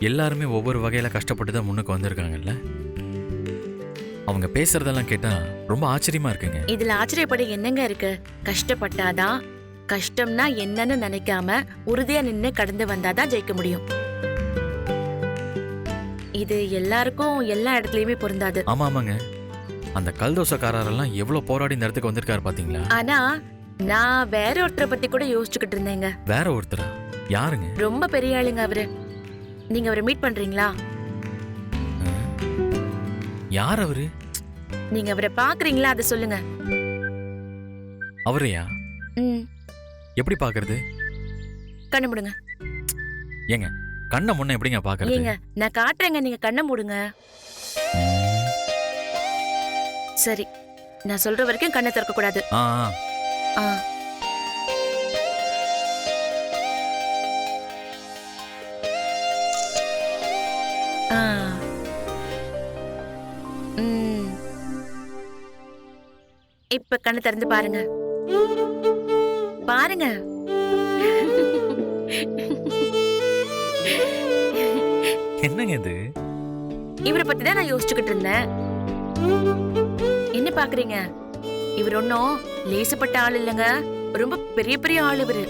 எல்லாருமே ஒவ்வொரு வகையில கஷ்டப்பட்டு தான் முன்னுக்கு வந்திருக்காங்கல்ல? அவங்க பேசுறதெல்லாம் கேட்டா ரொம்ப ஆச்சரியமா இருக்குங்க. இதுல ஆச்சரியப்பட என்னங்க இருக்கு? கஷ்டப்பட்டாதான் கஷ்டம்னா என்னன்னு நினைக்காம உறுதியா நின்னு கடந்து வந்தாதான் ஜெயிக்க முடியும். இது எல்லாருக்கும் எல்லா இடத்துலயுமே பொருந்தாது. ஆமா ஆமாங்க. அந்த கல்தோசக்காரரெல்லாம் எவ்வளவு போராடி இந்த இடத்துக்கு வந்திருக்காரு பாத்தீங்களா? ஆனா நான் வேற ஒருத்தரை பத்தி கூட யோசிச்சுக்கிட்டு இருந்தேங்க. வேற ஒருத்தரா? யாருங்க? ரொம்ப பெரிய ஆளுங்க அவரு. நீங்க அவரை மீட் பண்றீங்களா? யார் அவரு? நீங்க அவரை பாக்குறீங்களா அதை சொல்லுங்க. அவரையா? ம். எப்படி பாக்குறது கண்ணு மூடுங்க. ஏங்க கண்ணை முன்ன எப்படிங்க பாக்குறது ஏங்க நான் காட்டுறேங்க. நீங்க கண்ணை மூடுங்க. சரி. நான் சொல்ற வரைக்கும் கண்ணை திறக்க கூடாது ஆ. ஆ. ஆ. இப்ப கண்ணு திறந்து பாருங்க. பாருங்க. என்னங்க இது? இவரை பத்தி தான் நான் யோசிச்சுக்கிட்டு இருந்தேன். என்ன பாக்குறீங்க? இவர் ஒன்னும் லேசப்பட்ட ஆள் இல்லைங்க. ரொம்ப பெரிய பெரிய ஆள் இவரு.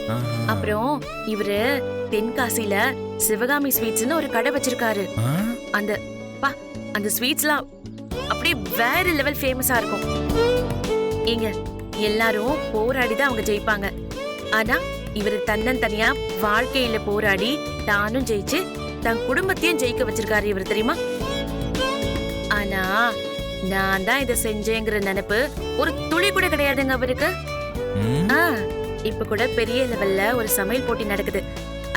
அப்புறம் இவரு தென்காசியில சிவகாமி ஸ்வீட்ஸ்னு ஒரு கடை வச்சிருக்காரு? அந்த பா அந்த ஸ்வீட்ஸ்லாம் அப்படியே வேற லெவல் ஃபேமஸா இருக்கும். ஏங்க எல்லாரும் போராடி தான் அவங்க ஜெயிப்பாங்க. ஆனா இவர் தன்னந்தனியா வாழ்க்கையில போராடி தானும் ஜெயிச்சு தன் குடும்பத்தையும் ஜெயிக்க வச்சிருக்காரு இவர் தெரியுமா? ஆனா நான் தான் இதை செஞ்சேங்கிற நினைப்பு ஒரு துளி கூட கிடையாதுங்க அவருக்கு. இப்ப கூட பெரிய லெவல்ல ஒரு சமையல் போட்டி நடக்குது.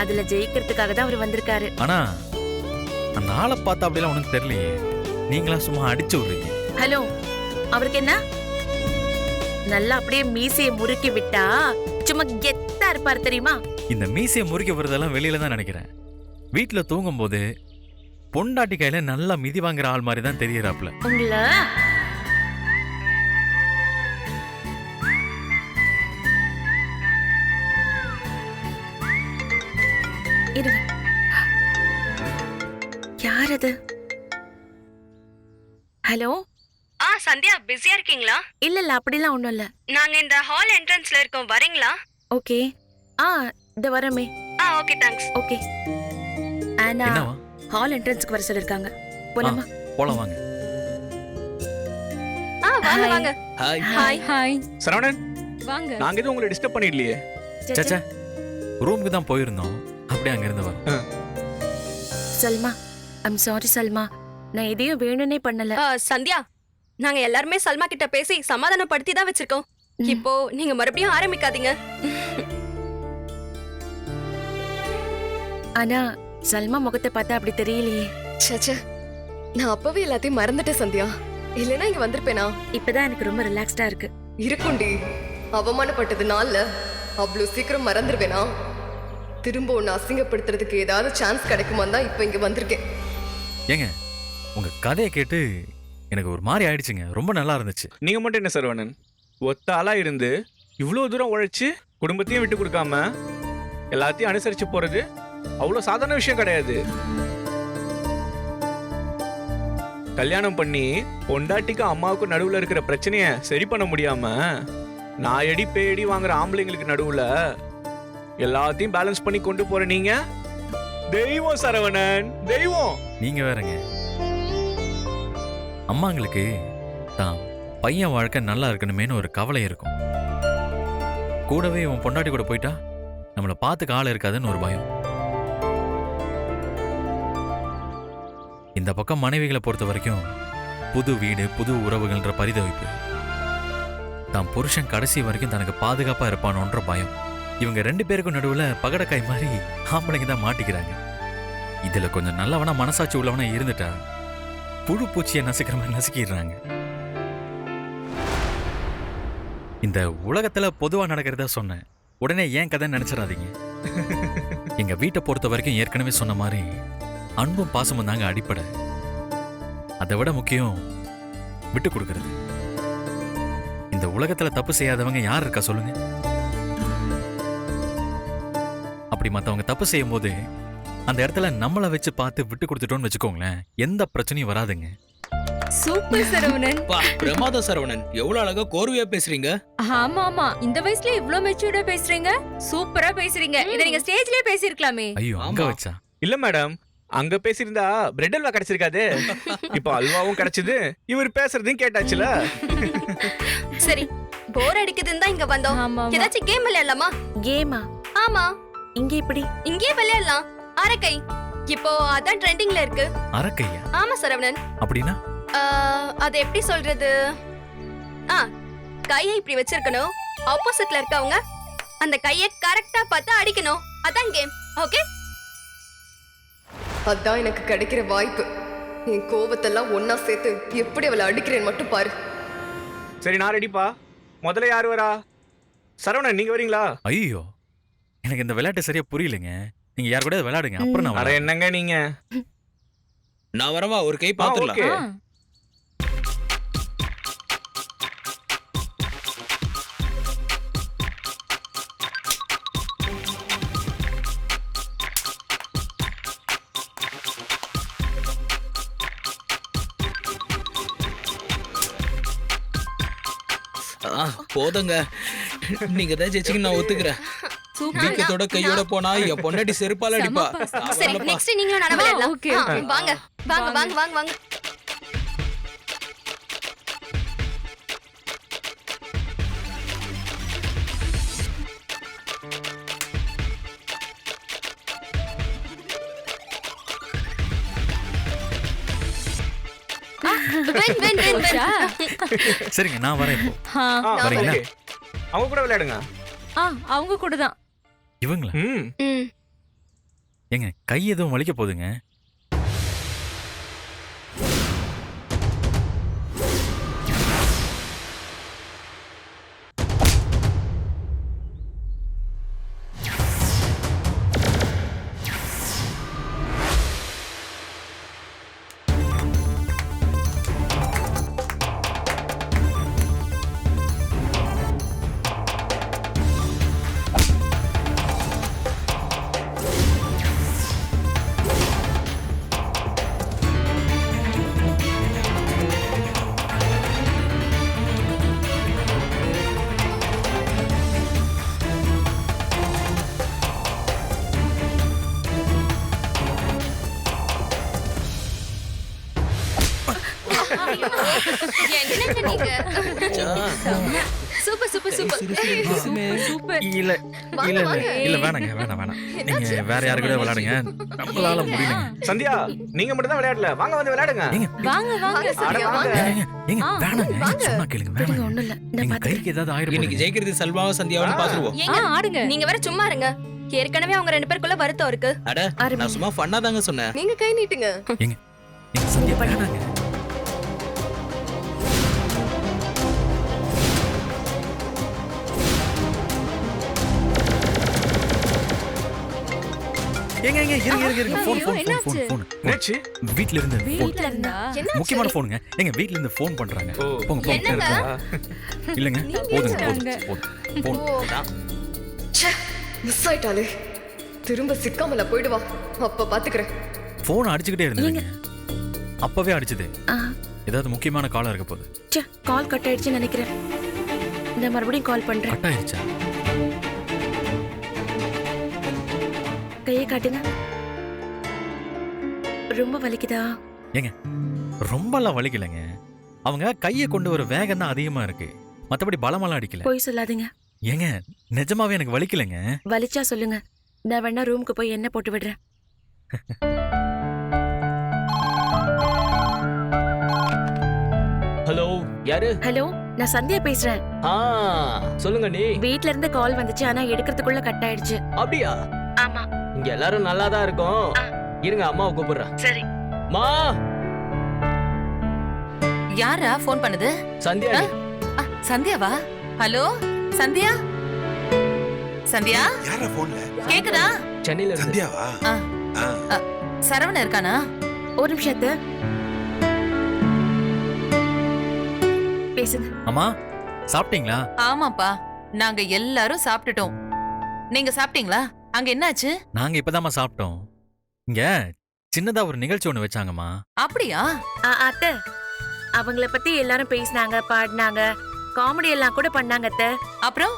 அதுல ஜெயிக்கிறதுக்காக தான் அவர் வந்திருக்காரு. ஆனா அந்த ஆளை பார்த்தா அப்படிலாம் ஒண்ணும் தெரியலையே. நீங்களா சும்மா அடிச்சு விடுறீங்க. ஹலோ அவருக்கு என்ன? நல்லா அப்படியே மீசையை முறுக்கி விட்டா சும்மா கெத்தா இருப்பாரு தெரியுமா? இந்த மீசையை முறிக்க போறதெல்லாம் வெளியில தான் நினைக்கிறேன். வீட்டுல தூங்கும் போது பொண்டாட்டி கையில நல்லா மிதி வாங்குற ஆள் மாதிரி தான் தெரியறாப்ல உங்கள? இருங்க. யார் அது? ஹலோ? ஆ சந்தியா பிஸியா இருக்கீங்களா? இல்ல இல்ல அப்படிலாம் ஒண்ணும் இல்ல. நாங்க இந்த ஹால் என்ட்ரன்ஸ்ல இருக்கோம் வரீங்களா? ஓகே. ஆ இந்த வரமே ஆ ஓகே தேங்க்ஸ் ஓகே. ஆனா என்னவா? ஹால் என்ட்ரன்ஸ்க்கு வர சொல்லிருக்காங்க. போலாமா? போலாம் வாங்க. ஆ வாங்க Hi. வாங்க. ஹாய் ஹாய் ஹாய் சரவணன் வாங்க. நாங்க எதுவும் உங்களை டிஸ்டர்ப் பண்ணிடலையே. சச்சா. ரூமுக்கு தான் போயிருந்தோம். அப்படியே அங்க இருந்து வரோம் சல்மா ஐம் சாரி சல்மா. நான் எதையும் வேணும்னே பண்ணல. ஆ, சந்தியா நாங்க எல்லாருமே சல்மா கிட்ட பேசி சமாதானப்படுத்தி தான் வச்சிருக்கோம். இப்போ நீங்க மறுபடியும் ஆரம்பிக்காதீங்க. ஆனா சல்மா முகத்தை பார்த்தா அப்படி தெரியலையே. சச்சே நான் அப்பவே எல்லாத்தையும் மறந்துட்டேன் சந்தியா. இல்லைன்னா இங்க வந்திருப்பேனா? இப்பதான் எனக்கு ரொம்ப ரிலாக்ஸ்டா இருக்கு. இருக்குண்டி. அவமானப்பட்டது நாள்ல. அவ்வளவு சீக்கிரம் மறந்துருவேனா? திரும்ப உன்னை அசிங்கப்படுத்துறதுக்கு ஏதாவது சான்ஸ் கிடைக்குமா தான் இப்ப இங்க வந்திருக்கேன். ஏங்க உங்க கதையை கேட்டு எனக்கு ஒரு மாதிரி ஆயிடுச்சுங்க. ரொம்ப நல்லா இருந்துச்சு. நீங்க மட்டும் என்ன சரவணன் ஒத்த ஆளா இருந்து இவ்வளோ தூரம் உழைச்சு குடும்பத்தையும் விட்டு கொடுக்காம எல்லாத்தையும் அனுசரிச்சு போறது அவ்வளோ சாதாரண விஷயம் கிடையாது. கல்யாணம் பண்ணி பொண்டாட்டிக்கும் அம்மாவுக்கும் நடுவுல இருக்கிற பிரச்சனைய சரி பண்ண முடியாம நாயடி பேடி வாங்குற ஆம்பளைங்களுக்கு நடுவுல எல்லாத்தையும் பேலன்ஸ் பண்ணி கொண்டு போற நீங்க தெய்வம் சரவணன். தெய்வம். நீங்க வேறங்க. அம்மாங்களுக்கு தான் பையன் வாழ்க்கை நல்லா இருக்கணுமேனு ஒரு கவலை இருக்கும். கூடவே உன் பொண்டாட்டி கூட போயிட்டா நம்மளை பார்த்துக்க ஆள் இருக்காதுன்னு ஒரு பயம். இந்த பக்கம் மனைவிகளை பொறுத்த வரைக்கும் புது வீடு புது உறவுகள்ன்ற பரிதவிப்பு. தான் புருஷன் கடைசி வரைக்கும் தனக்கு பாதுகாப்பா இருப்பானோன்ற பயம். இவங்க ரெண்டு பேருக்கும் நடுவுல பகடக்காய் மாதிரி ஆம்பளைங்க தான் மாட்டிக்கிறாங்க. இதுல கொஞ்சம் நல்லவனா மனசாட்சி உள்ளவனா இருந்துட்டா புழு பூச்சியை நசுக்கிற மாதிரி நசுக்கிடுறாங்க. இந்த உலகத்துல பொதுவா நடக்கிறதா சொன்னேன். உடனே ஏன் கதை நினைச்சிடாதீங்க. எங்க வீட்டை பொறுத்த வரைக்கும் ஏற்கனவே சொன்ன மாதிரி அன்பும் பாசமும் தாங்க அடிப்படை. அதை விட முக்கியம் விட்டு கொடுக்கறது. இந்த உலகத்துல தப்பு செய்யாதவங்க யார் இருக்கா சொல்லுங்க. அப்படி மத்தவங்க தப்பு செய்யும் போது அந்த இடத்துல நம்மள வச்சு பார்த்து விட்டு கொடுத்துட்டோம்னு வச்சுக்கோங்களேன் எந்த பிரச்சனையும் வராதுங்க. சூப்பர் சரவணன். பா பிரமாத சரவணன். எவ்வளவு அழகா கோர்வையா பேசுறீங்க? ஆமா ஆமா இந்த வயசுல இவ்ளோ மெச்சூர்டா பேசுறீங்க? சூப்பரா பேசுறீங்க. இத நீங்க ஸ்டேஜ்லயே பேசிருக்கலாமே ஐயோ அங்க. வச்சா? இல்ல மேடம் அங்க பேசியிருந்தா பிரெட் அல்வா கிடைச்சிருக்காது. இப்போ அல்வாவும் கிடைச்சது. இவர் பேசுறதையும் கேட்டாச்சுல. சரி போர் அடிக்குதுன்னு தான் இங்க வந்தோம். ஏதாச்சும் கேம் விளையாடலாமா? கேமா ஆமா. இங்க இப்படி இங்கேயே விளையாடலாம். அரக்கை. இப்போ அதான் ட்ரெண்டிங்ல இருக்கு. அரக்கையா? ஆமா சரவணன். அப்படின்னா? அது எப்படி சொல்றது? ஆ கையை இப்படி வச்சிருக்கணும். ஆப்போசிட்ல இருக்கவங்க அந்த கையை கரெக்டா பார்த்து அடிக்கணும். அதான் கேம் ஓகே அதான் எனக்கு கிடைக்கிற வாய்ப்பு. என் கோவத்தெல்லாம் ஒண்ணா சேர்த்து எப்படி அவளை அடிக்கிறேன்னு மட்டும் பாரு. சரி நான் ரெடிப்பா முதல்ல யார் வரா? சரவணன் நீங்க வரீங்களா? ஐயோ எனக்கு இந்த விளையாட்டு சரியா புரியலைங்க. நீங்க யார் கூட விளையாடுங்க அப்புறம் நான் அட விளையாடுறேன். என்னங்க நீங்க நான் வரவா ஒரு கை பாத்துடலாம் ஓகே. ஆ. போதுங்க நீங்க தான் ஜெயிச்சிங்க நான் ஒத்துக்கிறேன் வீக்கத்தோட கையோட போனா என் பொண்டாட்டி செருப்பால அடிப்பா. நான் சரி. நெக்ஸ்ட் நீங்களும் விளையாடலாம் okay. ஆ, வாங்க வாங்க வாங்க வாங்க வாங்க? சரிங்க நான் வரேன்? ஓகே. அவங்க கூட விளையாடுங்க ஆ, அவங்க கூட தான் இவங்களா? ம். ம். ஏங்க கை எதுவும் வலிக்க போகுதுங்க சூப்பர் சூப்பர் சூப்பர் சூப்பர் இல்ல இல்ல இல்ல. இல்ல வேணாங்க வேணாம் வேணாம். நீங்க வேற யாரு கூட விளையாடுங்க. நம்மளால முடியலங்க. சந்தியா நீங்க மட்டும் தான் விளையாடல. வாங்க வந்து விளையாடுங்க. வாங்க வாங்க சந்தியா, வாங்க. ஏங்க, வேணாங்க. வாங்க. சொன்னா கேளுங்க வேணாங்க. ஒண்ணும் இல்ல. பாத்துக்கிறேன் கைக்கு ஏதாவது இன்னைக்கு ஆயிடும் ஜெயிக்கிறது சல்மாவும் சந்தியாவும் பாத்துருவோம். ஏங்க ஆடுங்க. நீங்க வேற சும்மா இருங்க. ஏற்கனவே அவங்க ரெண்டு பேருக்குள்ள வருத்தம் இருக்கு. அட. நான் சும்மா ஃபன்னா தாங்க சொன்னேன். நீங்க கை நீட்டுங்க. எங்க சந்தியா வேணாங்க. ஏங்க ஏங்க இருங்க இருங்க இருங்க. ஃபோன் ஃபோன் ஃபோன் என்னாச்சு? ஃபோன் என்னாச்சு? வீட்ல இருந்து ஃபோன் வீட்ல இருந்தா முக்கியமான ஃபோனுங்க எங்க வீட்ல இருந்து ஃபோன் பண்றாங்க போங்க போங்க. இல்லங்க. போதுங்க போதுங்க போதும் மிஸ் ஆயிட்டாளே. திரும்ப சிக்காமல போயிடுவா. அப்ப பாத்துக்கிறேன். ஃபோன் அடிச்சுக்கிட்டே இருந்ததுங்க அப்பவே அடிச்சது. ஏதாவது முக்கியமான காலம் இருக்க போகுது. ச்சே கால் கட் ஆயிடுச்சுன்னு நினைக்கிறேன். நான் மறுபடியும் கால் பண்றேன். கட் ஆயிருச்சா? காட்டுங்க ரொம்ப வலிக்குதா? ஏங்க ரொம்பலாம் வலிக்கலைங்க. அவங்க கையை கொண்டு வர வேகம் தான் அதிகமா இருக்கு. மத்தபடி பலமெல்லாம் அடிக்கல. போய் சொல்லாதீங்க. ஏங்க நிஜமாவே எனக்கு வலிக்கலைங்க. வலிச்சா சொல்லுங்க. நான் வேணா ரூமுக்கு போய் எண்ணெய் போட்டு விடுறேன். ஹலோ யாரு? ஹலோ நான் சந்தியா பேசுறேன். ஆ சொல்லுங்க நீ. வீட்ல இருந்து கால் வந்துச்சு ஆனா எடுக்கிறதுக்குள்ள கட் ஆயிடுச்சு. அப்படியா? ஆமா. எல்லாரும் நல்லா தான் இருக்கோம். ஆ. இருங்க அம்மாவை கூப்பிடுறேன். சரி. மா! யாரா ஃபோன் பண்ணுது? சந்தியா ஆ? ஆ, சந்தியாவா? ஹலோ சந்தியா? சந்தியா? யாரா போன்ல கேக்குதா? சென்னையில இருந்து. சந்தியாவா? ஆ. ஆ. சரவணன் இருக்கானா? ஒரு நிமிஷத்து பேசுங்க. அம்மா சாப்பிட்டீங்களா? ஆமாப்பா நாங்க எல்லாரும் சாப்பிட்டுட்டோம். நீங்க சாப்பிட்டீங்களா? அங்க என்னாச்சு? நாங்க இப்பதாம்மா சாப்பிட்டோம். இங்க சின்னதா ஒரு நிகழ்ச்சி ஒண்ணு வச்சாங்கம்மா. அப்படியா? ஆ, அத்தை. அவங்கள பத்தி எல்லாரும் பேசினாங்க பாடினாங்க. காமெடி எல்லாம் கூட பண்ணாங்க அத்தை. அப்புறம்?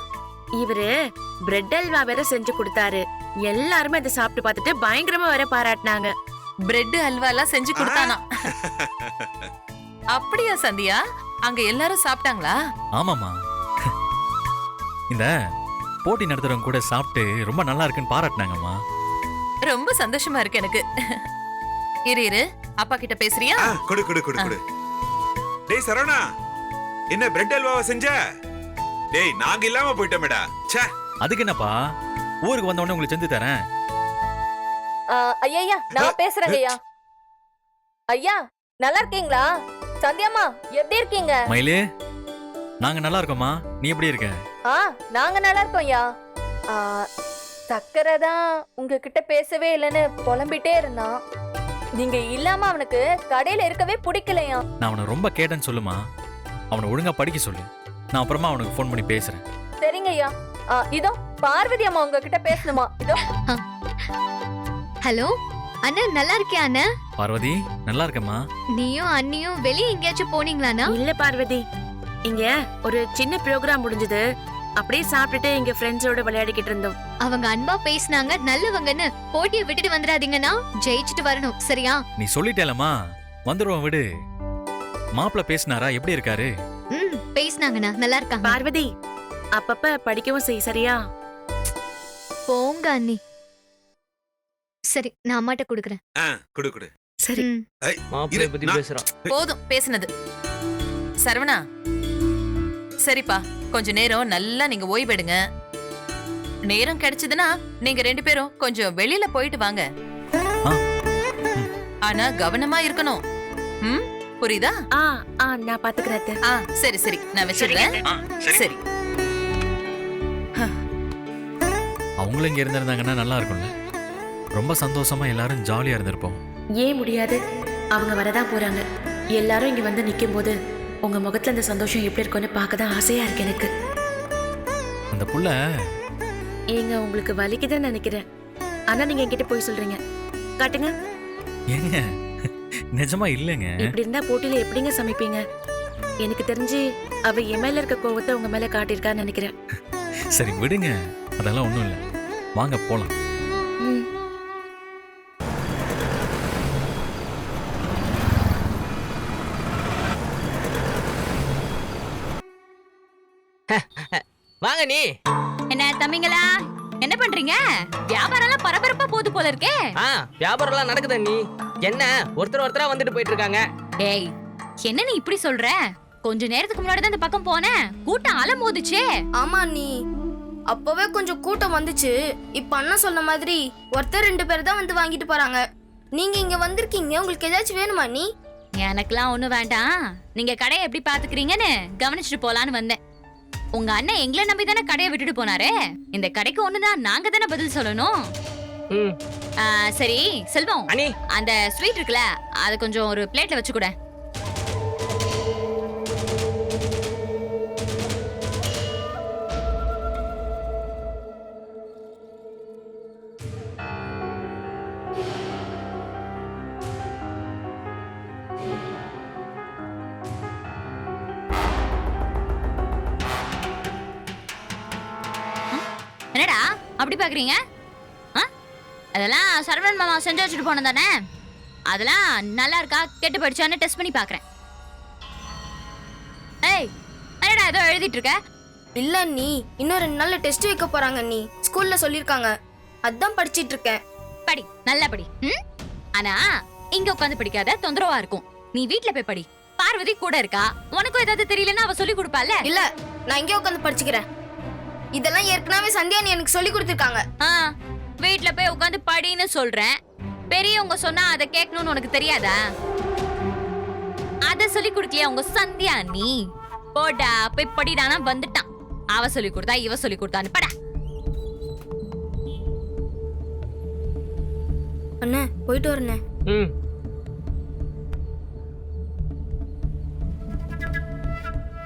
இவரு பிரெட் அல்வா வேற செஞ்சு கொடுத்தாரு. எல்லாருமே அதை சாப்பிட்டு பார்த்துட்டு பயங்கரமா வேற பாராட்டினாங்க. பிரெட் அல்வா எல்லாம் செஞ்சு கொடுத்தானா? அப்படியா சந்தியா? அங்க எல்லாரும் சாப்பிட்டாங்களா? ஆமாம்மா. இந்த போட்டி நடத்துறவங்க கூட சாப்பிட்டு ரொம்ப நல்லா இருக்குன்னு பாராட்டினாங்கம்மா. ரொம்ப சந்தோஷமா இருக்கு எனக்கு. இரு இரு. அப்பா கிட்ட பேசுறியா? ஆ, கொடு கொடு கொடு கொடு. டேய் சரவணா. என்ன பிரெட் அல்வாவை செஞ்ச? டேய் நாங்க இல்லாம போயிட்டோமேடா. ச்சே. அதுக்கு என்னப்பா? ஊருக்கு வந்த உடனே உங்களுக்கு செஞ்சு தரேன். ஐயா நான் பேசுறேங்க ஐயா. ஐயா நல்லா இருக்கீங்களா? சந்தியாமா எப்படி இருக்கீங்க? மயிலு நாங்க நல்லா இருக்கோம்மா. நீ எப்படி இருக்க? ஆ நாங்க நல்லா இருக்கோம் ஐயா. ஆ, சக்கரை தான் உங்ககிட்ட பேசவே இல்லைன்னு புலம்பிட்டே இருந்தான். நீங்க இல்லாம அவனுக்கு கடையில இருக்கவே பிடிக்கலையா? நான் அவனை ரொம்ப கேட்டேன்னு சொல்லுமா. அவனை ஒழுங்கா படிக்க சொல்லு. நான் அப்புறமா அவனுக்கு ஃபோன் பண்ணி பேசுறேன். சரிங்க ஐயா. ஆ, இதோ பார்வதி அம்மா உங்ககிட்ட பேசணுமா? இதோ. ஹலோ அண்ணா நல்லா இருக்கியா அண்ணா? பார்வதி நல்லா இருக்கம்மா. நீயும் அண்ணியும் வெளியே எங்கேயாச்சும் போனீங்களாண்ணா? இல்ல பார்வதி. இங்க ஒரு சின்ன ப்ரோக்ராம் முடிஞ்சது. அப்படியே சாப்பிட்டுட்டு எங்க ஃப்ரெண்ட்ஸோட விளையாடிக்கிட்டு இருந்தோம். அவங்க அன்பா பேசினாங்க நல்லவங்கன்னு போட்டியை விட்டுட்டு வந்துடாதீங்கன்னா ஜெயிச்சுட்டு வரணும் சரியா? நீ சொல்லிட்டேலம்மா. வந்துருவோம் விடு. மாப்பிள்ள பேசினாரா? எப்படி இருக்காரு? ம் பேசினாங்கண்ணா நல்லா இருக்காங்க. பார்வதி அப்பப்ப படிக்கவும் செய் சரியா? போங்க அண்ணி. சரி நான் அம்மாட்ட கொடுக்குறேன். ஆ, கொடு கொடு. சரி. ம். மாப்பிள்ளை பத்தி பேசுறான். போதும் பேசுனது. சரவணா சரிப்பா. கொஞ்ச நேரம் நல்லா நீங்க ஓய்வெடுங்க நேரம் கிடைச்சதுன்னா நீங்க ரெண்டு பேரும் கொஞ்சம் வெளியில போயிட்டு வாங்க. ஆனா கவனமா இருக்கணும். ம்? புரியுதா? ஆ ஆ நான் பாத்துக்கிறேன். ஆ சரி சரி. நான் வச்சிடுறேன் சரி அவங்களும் இங்க இருந்திருந்தாங்கன்னா நல்லா இருக்கும்ல. ரொம்ப சந்தோஷமா எல்லாரும் ஜாலியா இருந்திருப்போம். ஏன் முடியாது? அவங்க வரதான் போறாங்க. எல்லாரும் இங்க வந்து நிக்கும் போது உங்க முகத்துல அந்த சந்தோஷம் எப்படி இருக்கும்னு பார்க்க தான் ஆசையா இருக்கு எனக்கு. அந்த புள்ள? ஏங்க உங்களுக்கு வலிக்குதுன்னு நினைக்கிறேன். ஆனா நீங்க என்கிட்ட போய் சொல்றீங்க. காட்டுங்க. ஏங்க நிஜமா இல்லைங்க. இப்படி இருந்தா போட்டியில எப்படிங்க சமைப்பீங்க? எனக்கு தெரிஞ்சு அவ என் மேல இருக்க கோவத்தை உங்க மேல காட்டியிருக்கான்னு நினைக்கிறேன். சரி விடுங்க. அதெல்லாம் ஒண்ணும் இல்ல. வாங்க போலாம். நீ. என்ன தம்பிங்களா என்ன பண்றீங்க? வியாபாரம் எல்லாம் பரபரப்பா போகுது போல இருக்கே. ஆ வியாபாரம் எல்லாம் நடக்குதா நீ என்ன ஒருத்தர் ஒருத்தரா வந்துட்டு போயிட்டு இருக்காங்க டேய் என்ன நீ இப்படி சொல்ற? கொஞ்ச நேரத்துக்கு முன்னாடி தான் இந்த பக்கம் போனேன். கூட்டம் அலை மோதுச்சே. ஆமா நீ அப்பவே கொஞ்சம் கூட்டம் வந்துச்சு. இப்ப அண்ணா சொன்ன மாதிரி ஒருத்தர் ரெண்டு பேர் தான் வந்து வாங்கிட்டு போறாங்க. நீங்க இங்க வந்திருக்கீங்க. உங்களுக்கு ஏதாச்சும் வேணுமா நீ எனக்கெல்லாம் ஒண்ணும் வேண்டாம். நீங்க கடையை எப்படி பாத்துக்கிறீங்கன்னு கவனிச்சுட்டு போலான்னு வந்தேன். உங்க அண்ணன் எங்களை நம்பி தானே கடையை விட்டுட்டு போனாரே? இந்த கடைக்கு ஒண்ணுதான் நாங்க தானே பதில் சொல்லணும்? சரி செல்வம் அந்த ஸ்வீட் இருக்குல்ல அதை கொஞ்சம் ஒரு பிளேட்ல வச்சு கூட என்னடா அப்படி பாக்குறீங்க? அதெல்லாம் சரவணன் மாமா செஞ்சு வச்சுட்டு போனது தானே? அதெல்லாம் நல்லா இருக்கா? கெட்டு படிச்சான்னு டெஸ்ட் பண்ணி பாக்குறேன். ஏய் என்னடா ஏதோ எழுதிட்டு இருக்க? இல்ல நீ இன்னும் ரெண்டு நாள்ல டெஸ்ட் வைக்க போறாங்க நீ ஸ்கூல்ல சொல்லிருக்காங்க அதான் படிச்சிட்டு இருக்கேன். படி நல்லா படி. ம்? ஆனா இங்க உட்காந்து படிக்காத தொந்தரவா இருக்கும். நீ வீட்ல போய் படி. பார்வதி கூட இருக்கா? உனக்கும் ஏதாவது தெரியலன்னா அவ சொல்லி கொடுப்பால இல்ல நான் இங்கே உட்காந்து படிச்சுக்கிறேன். இதெல்லாம் ஏற்கனவே சந்தியா நீ எனக்கு சொல்லி கொடுத்துருக்காங்க. ஆ வீட்ல போய் உட்காந்து படின்னு சொல்றேன். பெரியவங்க சொன்னா அதை கேட்கணும்னு உனக்கு தெரியாதா? அத சொல்லி கொடுக்கலையா உங்க சந்தியா நீ? போடா போய் படிடானா வந்துட்டான். அவ சொல்லி கொடுத்தா இவ சொல்லி கொடுத்தான்னு படா. அண்ணே போயிட்டு வரண்ணே. ம்.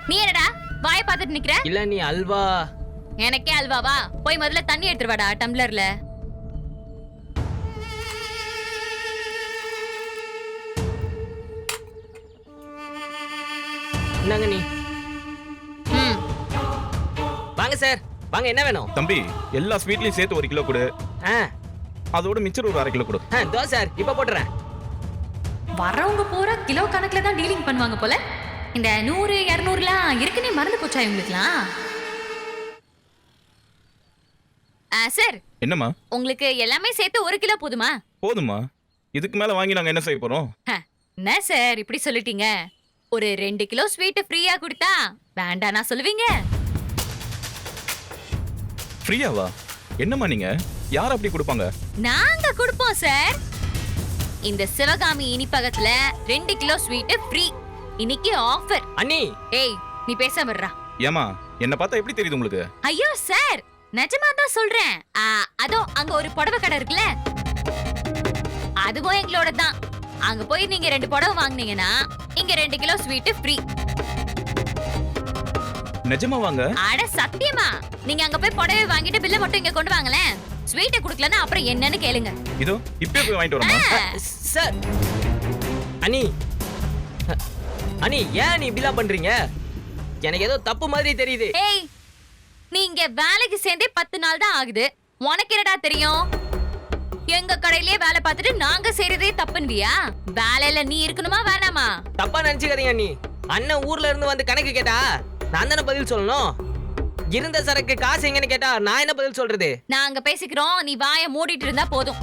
நீ என்னடா வாய பார்த்துட்டு நிக்கிற? இல்ல நீ அல்வா. எனக்கே அல்வாவா போய் முதல்ல தண்ணி எடுத்துருவாடா டம்ளர்ல. ம். வாங்க சார். வாங்க என்ன வேணும்? தம்பி எல்லா ஸ்வீட்லயும் சேர்த்து ஒரு கிலோ கொடு. ஆ. அதோட மிச்சர் ஒரு அரை கிலோ கொடு. ஆ தோ சார். இப்போ போட்டுறேன். வரவங்க பூரா கிலோ கணக்குல தான் டீலிங் பண்ணுவாங்க போல. இந்த நூறு இரநூறுலாம் இருக்குன்னே மறந்து போச்சா இவங்களுக்குலாம் சார். என்னம்மா? உங்களுக்கு எல்லாமே சேர்த்து ஒரு கிலோ போதுமா? போதுமா இதுக்கு மேல வாங்கி நாங்க என்ன செய்ய போறோம்? என்ன சார் இப்படி சொல்லிட்டீங்க? ஒரு ரெண்டு கிலோ ஸ்வீட் ஃப்ரீயா கொடுத்தா வேண்டானா சொல்லுவீங்க? ஃப்ரீயாவா? என்னம்மா நீங்க? யார் அப்படி கொடுப்பாங்க? நாங்க கொடுப்போம் சார். இந்த சிவகாமி இனிப்பகத்துல ரெண்டு கிலோ ஸ்வீட் ஃப்ரீ. இன்னைக்கு ஆஃபர். அண்ணி! ஏய் நீ பேசாம இருடா ஏமா என்ன பார்த்தா எப்படி தெரியுது உங்களுக்கு? ஐயோ சார். நிஜமா தான் சொல்றேன். ஆ, அதோ அங்க ஒரு புடவை கடை இருக்குல்ல? அதுவும் எங்களோட தான் அங்க போய் நீங்க ரெண்டு புடவை வாங்குனீங்கன்னா இங்க ரெண்டு கிலோ ஸ்வீட் ஃப்ரீ நிஜமா வாங்க. அட சத்தியமா. நீங்க அங்க போய் புடவை வாங்கிட்டு பில்ல மட்டும் இங்க கொண்டு வாங்களேன். ஸ்வீட்டை குடுக்கலன்னா அப்புறம் என்னன்னு கேளுங்க. இதோ இப்பவே போய் வாங்கிட்டு வரோமா? சார். அண்ணி. அ- அண்ணி ஏன் நீ இப்படிலாம் பண்றீங்க? எனக்கு ஏதோ தப்பு மாதிரி தெரியுது. ஏய் நீங்க வேலைக்கு சேர்ந்தே பத்து நாள் தான் ஆகுது. உனக்கு என்னடா தெரியும்? எங்க கடையிலேயே வேலை பார்த்துட்டு நாங்க செய்யறதே தப்புன்வியா வேலையில நீ இருக்கணுமா வேணாமா? தப்பா நினைச்சுக்காதீங்க அண்ணி. அண்ணன் ஊர்ல இருந்து வந்து கணக்கு கேட்டா நான் தானே பதில் சொல்லணும்? இருந்த சரக்கு காசு எங்கன்னு கேட்டா நான் என்ன பதில் சொல்றது? நாங்க பேசிக்கிறோம் நீ வாய மூடிட்டு இருந்தா போதும்.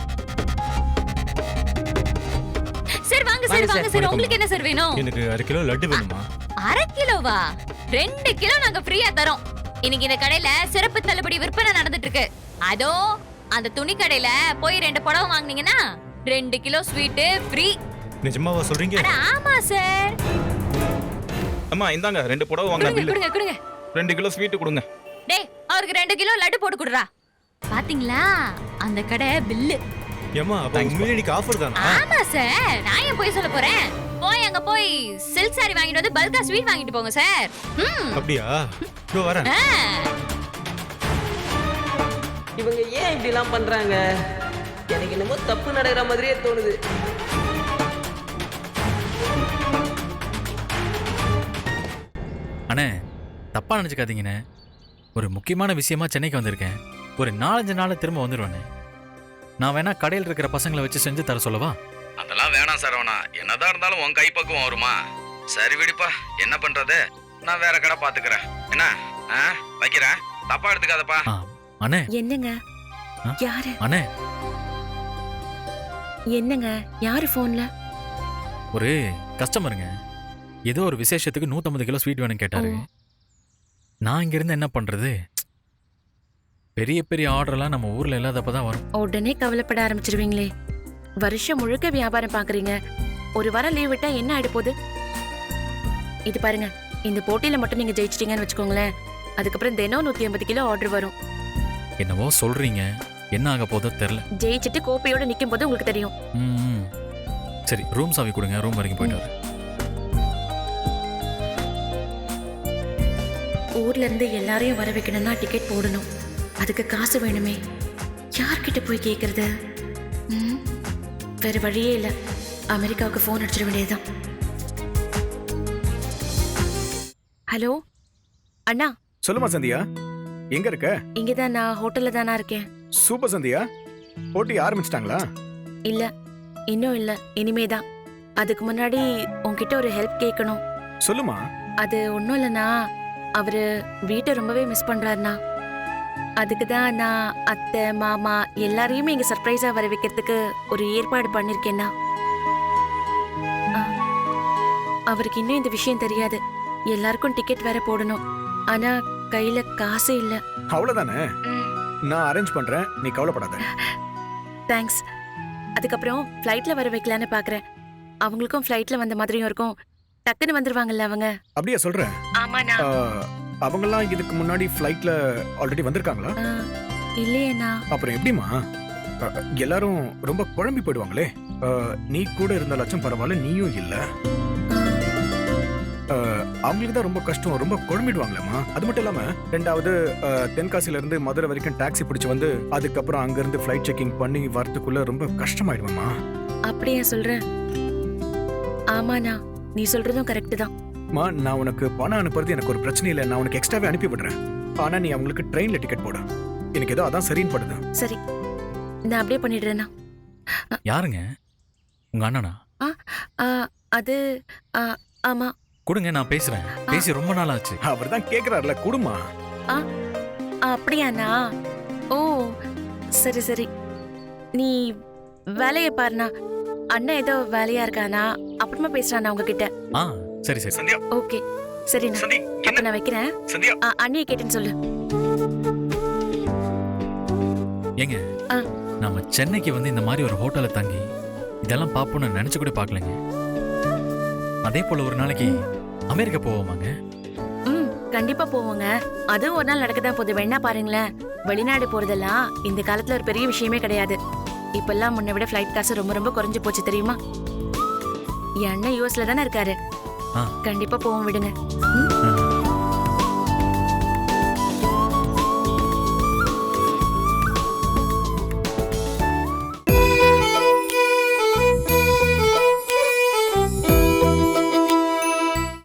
சரி வாங்க சார் வாங்க. சார் உங்களுக்கு என்ன சார் வேணும்? எனக்கு அரை கிலோ லட்டு வேணுமா? அரை கிலோவா? ரெண்டு கிலோ நாங்க ஃப்ரீயா தரோம். இன்னைக்கு இந்த கடையில சிறப்பு தள்ளுபடி விற்பனை நடந்துட்டு இருக்கு. அதோ அந்த துணி கடையில போய் ரெண்டு புடவை வாங்குனீங்கன்னா ரெண்டு கிலோ ஸ்வீட்டு ஃப்ரீ நிஜமாவா சொல்றீங்க? ஆமா சார் அம்மா இந்தாங்க ரெண்டு புடவை வாங்க கொடுங்க கொடுங்க ரெண்டு கிலோ ஸ்வீட் கொடுங்க. டேய் அவருக்கு ரெண்டு கிலோ லட்டு போட்டு கொடுறா. பாத்தீங்களா? அந்த கடை பில்லு ஏமா அப்ப உண்மையிலே இன்னைக்கு ஆஃபர் தானா? ஆமா சார் நான் ஏன் போய் சொல்ல போறேன்? போய் அங்க போய் சில்க் சாரி வாங்கிட்டு வந்து பல்கா ஸ்வீட் வாங்கிட்டு போங்க சார் ம். அப்படியா? இதோ வரேன். ஆ. இவங்க ஏன் இப்படிலாம் பண்றாங்க? எனக்கு என்னமோ தப்பு நடக்கிற மாதிரியே தோணுது. அண்ணே தப்பா நினைச்சுக்காதீங்கண்ணே. ஒரு முக்கியமான விஷயமா சென்னைக்கு வந்திருக்கேன். ஒரு நாலஞ்சு நாள் திரும்ப வந்துடுவேண்ணே நான் வேணா கடையில் இருக்கிற பசங்களை வச்சு செஞ்சு தர சொல்லவா? அதெல்லாம் வேணாம் சரவணா. என்னதான் இருந்தாலும் உன் கைப்பக்குவம் வருமா? சரி விடுப்பா. என்ன பண்றது? நான் வேற கடை பாத்துக்கிறேன் என்ன? ஆ, வைக்கிறேன் தப்பா எடுத்துக்காதப்பா. ஆ அண்ணே. என்னங்க? ஆ? யாரு? அண்ணே. என்னங்க? யாரு போன்ல ஒரு கஸ்டமருங்க ஏதோ ஒரு விசேஷத்துக்கு 150 கிலோ ஸ்வீட் வேணும் கேட்டாரு. நான் இங்கிருந்து என்ன பண்றது? பெரிய பெரிய ஆர்டர்லாம் நம்ம ஊர்ல இல்லாதப்ப தான் வரும். உடனே கவலைப்பட ஆரம்பிச்சிருவீங்களே. வருஷம் முழுக்க வியாபாரம் பாக்குறீங்க ஒரு வாரம் லீவ் விட்டா என்ன ஆயிட போகுது இது பாருங்க இந்த போட்டியில மட்டும் நீங்க ஜெயிச்சிட்டீங்கன்னு வச்சுக்கோங்களேன். அதுக்கப்புறம் தினம் நூத்தி ஐம்பது கிலோ ஆர்டர் வரும். என்னவோ சொல்றீங்க. என்ன ஆக போதோ தெரில ஜெயிச்சிட்டு கோப்பையோட நிக்கும் போது உங்களுக்கு தெரியும். ம் ம். சரி ரூம் சாவி கொடுங்க. ரூம் வரைக்கும் போயிட்டு வரேன். ஊர்ல இருந்து எல்லாரையும் வர வைக்கணும்னா டிக்கெட் போடணும். அதுக்கு காசு வேணுமே. யார்கிட்ட போய் கேக்குறது? ம், வேற வழியே இல்ல. அமெரிக்காவுக்கு ஃபோன் அடிச்சிட வேண்டியதுதான். ஹலோ அண்ணா? சொல்லுமா சந்தியா? எங்க இருக்க? இங்கதான் நான் ஹோட்டல்ல தானா இருக்கேன். சூப்பர் சந்தியா. போட்டி ஆரம்பிச்சிட்டாங்களா இல்ல இன்னும் இல்ல. இனிமே தான் அதுக்கு முன்னாடி உன்கிட்ட ஒரு ஹெல்ப் கேட்கணும் சொல்லுமா? அது ஒன்றும் இல்லைண்ணா. அவரு வீட்டை ரொம்பவே மிஸ் பண்றாருண்ணா. அதுக்கு தான் நான் அத்தை மாமா எல்லாரையுமே இங்க சர்ப்ரைஸா வர வைக்கிறதுக்கு ஒரு ஏற்பாடு பண்ணிருக்கேன்னா. ஆ, அவருக்கு இன்னும் இந்த விஷயம் தெரியாது. எல்லாருக்கும் டிக்கெட் வேற போடணும். ஆனா கையில காசு இல்ல. அவ்வளவுதானே? நான் அரேஞ்ச் பண்றேன். நீ கவலைப்படாத. தேங்க்ஸ் அதுக்கப்புறம் ஃப்ளைட்ல வர வைக்கலான்னு பாக்குறேன். அவங்களுக்கும் ஃப்ளைட்ல வந்த மாதிரியும் இருக்கும். டக்குன்னு வந்துருவாங்கல்ல அவங்க. அப்படியா சொல்றேன். ஆமாண்ணா. அவங்கெல்லாம் இதுக்கு முன்னாடி ஃப்ளைட்ல ஆல்ரெடி வந்திருக்காங்களா? இல்லையேண்ணா. அப்புறம் எப்படிமா எல்லாரும் ரொம்ப குழம்பி போயிடுவாங்களே. நீ கூட இருந்தாலாச்சும் பரவாயில்ல நீயும் இல்ல. அவங்களுக்கு தான் ரொம்ப கஷ்டம் ரொம்ப குழம்பிடுவாங்களேம்மா. அது மட்டும் இல்லாம ரெண்டாவது தென்காசில இருந்து மதுரை வரைக்கும் டாக்ஸி பிடிச்சு வந்து அதுக்கப்புறம் அங்க இருந்து ஃப்ளைட் செக்கிங் பண்ணி வரதுக்குள்ள ரொம்ப கஷ்டமாயிடுமாம்மா அப்படியா சொல்ற? ஆமாண்ணா நீ சொல்றதும் கரெக்ட் தான். மா நான் உனக்கு பணம் அனுப்புறது எனக்கு ஒரு பிரச்சனை இல்லை. நான் உனக்கு எக்ஸ்ட்ராவே அனுப்பி விடுறேன். ஆனா நீ அவங்களுக்கு ட்ரெயின்ல டிக்கெட் போடு. எனக்கு ஏதோ அதான் சரின்னு படுது. சரி. நான் அப்படியே பண்ணிடுறேண்ணா யாருங்க? உங்க அண்ணனா? ஆ, அது ஆ, ஆமா. கொடுங்க நான் பேசுறேன். பேசி ரொம்ப நாள் ஆச்சு. அவர் தான் கேக்குறாருல குடுமா. ஆ அப்படியாண்ணா? ஓ சரி சரி. நீ வேலையை பாருண்ணா. அண்ணன் ஏதோ வேலையா இருக்கானா? அப்புறமா பேசுறானா உங்ககிட்ட? ஆ சரி சரி. சந்தியா. ஓகே. சரிண்ணா சந்தி அப்ப நான் வைக்கிறேன். சந்தியா. ஆ, அண்ணியை கேட்டேன்னு சொல்லு. ஏங்க ஆ. நம்ம சென்னைக்கு வந்து இந்த மாதிரி ஒரு ஹோட்டல்ல தங்கி இதெல்லாம் பார்ப்போம்னு நினைச்சு கூட பார்க்கலங்க. அதே போல ஒரு நாளைக்கு அமெரிக்கா போவோமாங்க? ம் கண்டிப்பா போவோங்க. அதுவும் ஒரு நாள் நடக்கதான் போகுது. வேணா பாருங்களேன். வெளிநாடு போறதெல்லாம் இந்த காலத்துல ஒரு பெரிய விஷயமே கிடையாது. இப்பெல்லாம் முன்ன விட ஃப்ளைட் காசு ரொம்ப ரொம்ப குறைஞ்சு போச்சு தெரியுமா? என் அண்ணன் யூஎஸ்ல தானே இருக்காரு. கண்டிப்பா போவோம் விடுங்க?